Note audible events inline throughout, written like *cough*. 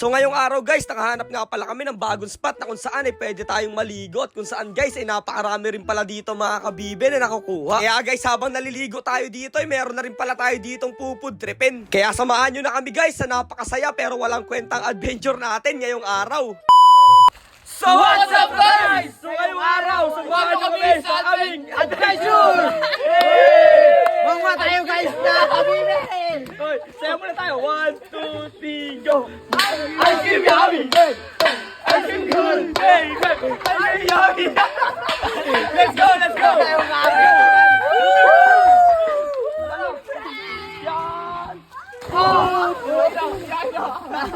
So ngayong araw guys, nakahanap nga pala kami ng bagong spot na kung saan ay pwede tayong maligo at kung saan guys ay napakarami rin pala dito mga kabibe na nakukuha. Kaya guys, habang naliligo tayo dito ay meron na rin pala tayo ditong pupudripin. Kaya samahan nyo na kami guys sa napakasaya pero walang kwentang adventure natin ngayong araw. So what's up guys? So ngayong araw, sumama kami sa aming adventure! Mga tayo guys na! Hoy, sayo muna tayo. One, two, three, go! 哎呀！米，哎呀！米，哎呀！米，let's go，let's go。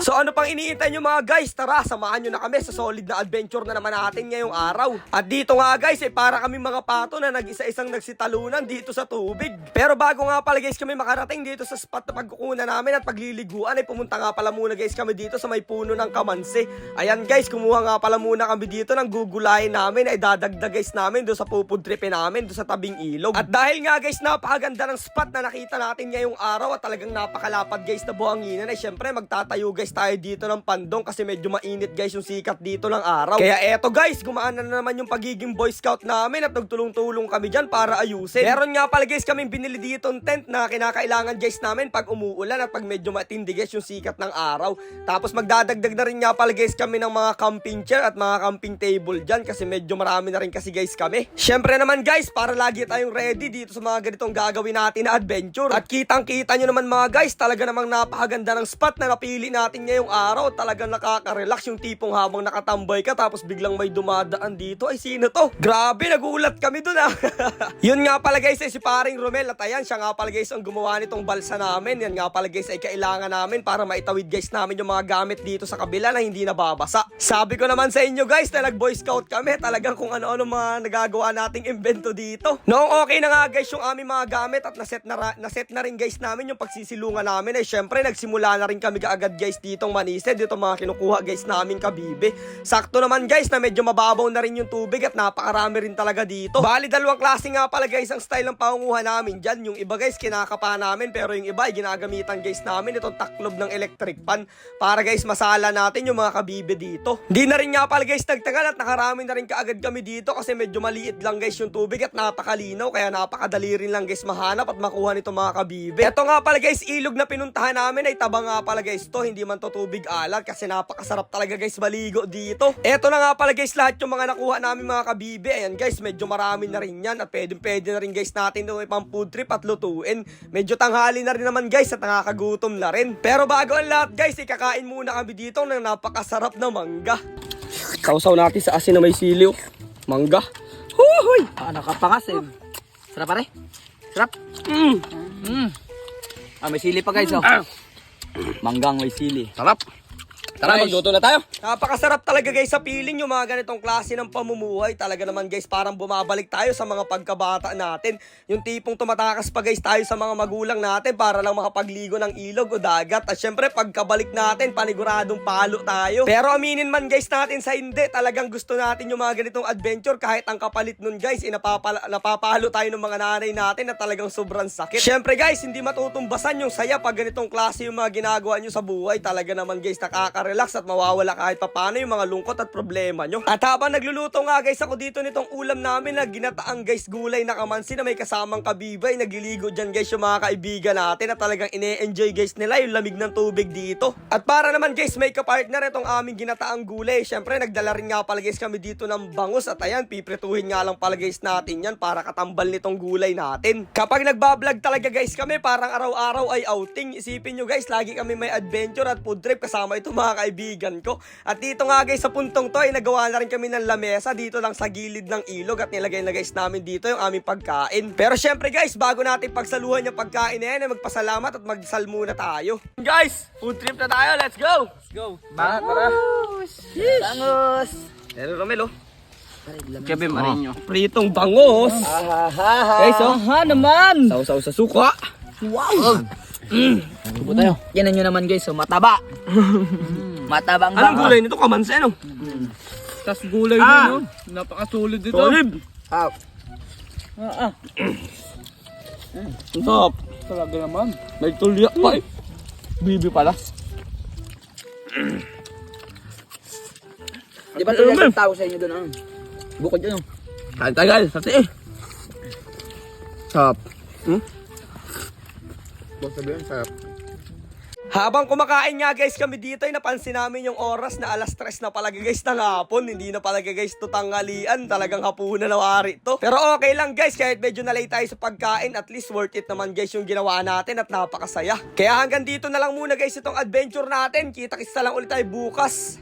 So ano pang iniintay nyo mga guys? Tara, samahan nyo na kami sa solid na adventure na naman natin ngayong araw. At dito nga guys, eh, para kami mga pato na nag-isa-isang nagsitalunan dito sa tubig. Pero bago nga pala guys kami makarating dito sa spot na pagkukunan namin at pagliliguan ay pumunta nga pala muna guys kami dito sa may puno ng kamansi. Ayan guys, kumuha nga pala muna kami dito ng gugulayin namin ay dadagdag guys namin doon sa pupudripe namin doon sa tabing ilog. At dahil nga guys, napakaganda ng spot na nakita natin ngayong araw at talagang napakalapad guys na buhanginan ay syempre magtatayo guys tayo dito ng pandong kasi medyo mainit guys yung sikat dito ng araw. Kaya eto guys, gumaan na naman yung pagiging boy scout namin at nagtulong-tulong kami dyan para ayusin. Meron nga pala guys kaming binili dito ng tent na kinakailangan guys namin pag umuulan at pag medyo matindi guys yung sikat ng araw. Tapos magdadagdag na rin nga pala guys kami ng mga camping chair at mga camping table dyan kasi medyo marami na rin kasi guys kami. Syempre naman guys, para lagi tayong ready dito sa mga ganitong gagawin natin na adventure. At kitang kita nyo naman mga guys, talaga namang napakaganda ng spot na napili natin ngayong araw. Talagang nakaka-relax yung tipong habang nakatambay ka tapos biglang may dumadaan dito. Ay sino to? Grabe, nagulat kami dun ah. *laughs* Yun nga pala guys ay si paring Romel at ayan siya nga pala guys ang gumawa nitong balsa namin. Yan nga pala guys ay kailangan namin para maitawid guys namin yung mga gamit dito sa kabila na hindi nababasa. Sabi ko naman sa inyo guys na nag boy scout kami talagang kung ano-ano mga nagagawa nating invento dito. Noong okay na nga guys yung aming mga gamit at naset na, naset na rin guys namin yung pagsisilungan namin ay syempre nagsimula na rin kami kaagad guys ditong manised dito mga kinukuha guys namin kabibe. Sakto naman guys na medyo mababaw na rin yung tubig at napakarami rin talaga dito. Bali dalawang klase nga pala guys ang style ng pangunguha namin dyan. Yung iba guys kinakapa namin pero yung iba ay ginagamitan guys namin itong taklob ng electric pan para guys masala natin yung mga kabibe dito. Hindi na rin nga pala guys nagtagal at nakarami na rin kaagad kami dito kasi medyo maliit lang guys yung tubig at napakalinaw kaya napakadali rin lang guys mahanap at makuha nito mga kabibe. Ito nga pala guys ilog na pinuntahan namin ay taba nga pala guys to hindi man to tubig alat kasi napakasarap talaga guys maligo dito. Ito na nga pala guys lahat yung mga nakuha namin mga kabibe. Ayan guys medyo marami na rin yan at pwede pwede na rin guys natin yung pang food trip at lutuin. Medyo tanghali na rin naman guys at nakakagutom na rin. Pero bago ang lahat guys ikakain muna kami dito ng napakasarap na mangga. Sausaw natin sa asin na may siliw. Mangga. Huhuy! Ah, nakapangas. Sarap pare? Sarap? Mm. Mm. Ah, may sili pa guys oh. Manggang may sili. Sarap. Tara, magluto na tayo. Napakasarap talaga guys sa feeling yung mga ganitong klase ng pamumuhay. Talaga naman guys parang bumabalik tayo sa mga pagkabata natin. Yung tipong tumatakas pa guys tayo sa mga magulang natin para lang makapagligo ng ilog o dagat. At syempre pagkabalik natin paniguradong palo tayo. Pero aminin man guys natin sa hindi talagang gusto natin yung mga ganitong adventure kahit ang kapalit nun guys inapapala, napapalo tayo ng mga nanay natin na talagang sobrang sakit. Syempre guys hindi matutumbasan yung saya pag ganitong klase yung mga ginagawa nyo sa buhay. Talaga naman guys nakaka-relax at mawawala kahit papano yung mga lungkot at problema nyo. At habang nagluluto nga guys ako dito nitong ulam namin na ginataang guys gulay na kamansi na may kasamang kabibay. Nagliligo dyan guys yung mga kaibigan natin na talagang ine-enjoy guys nila yung lamig ng tubig dito. At para naman guys may kapartner itong aming ginataang gulay. Syempre nagdala rin nga pala guys kami dito ng bangus at ayan piprituhin nga lang pala guys natin yan para katambal nitong gulay natin. Kapag nagbablog talaga guys kami parang araw-araw ay outing. Isipin nyo guys lagi kami may adventure at food trip kasama ito mga kaibigan ko. At dito nga guys sa puntong to ay nagawa na rin kami ng lamesa dito lang sa gilid ng ilog at nilagay na guys namin dito yung aming pagkain. Pero syempre guys bago natin pagsaluhan yung pagkain na yan ay magpasalamat at magsal muna tayo. Guys, food trip na tayo. Let's go! Let's go! Ba, tara. Bangus. Pero Romelo, Gabi marinyo. pritong bangos. Guys oh. Ha naman. Sausaw sa suka. Wow. Tubo tayo. Yan nyo naman guys oh, mataba. *laughs* Matabang Anong gulay nito? Kamansi ano? Tas gulay Ah! ah. no? Napakasolid ito. Solid. Ah, Ah, ah. Ang sarap. Talaga naman. May tulya pa eh. Bibi pala. Di ba talagang tao sa inyo doon? Ano? Bukod yun. oh. Tagal, sa tiis. Sarap. Habang kumakain nga guys kami dito ay napansin namin yung oras na alas 3 na pala guys ng hapon. Hindi na pala guys to tanghalian. Talagang hapunan na wari to. Pero okay lang guys kahit medyo nalay tayo sa pagkain. At least worth it naman guys yung ginawa natin at napakasaya. Kaya hanggang dito na lang muna guys itong adventure natin. Kita-kita lang ulit tayo bukas.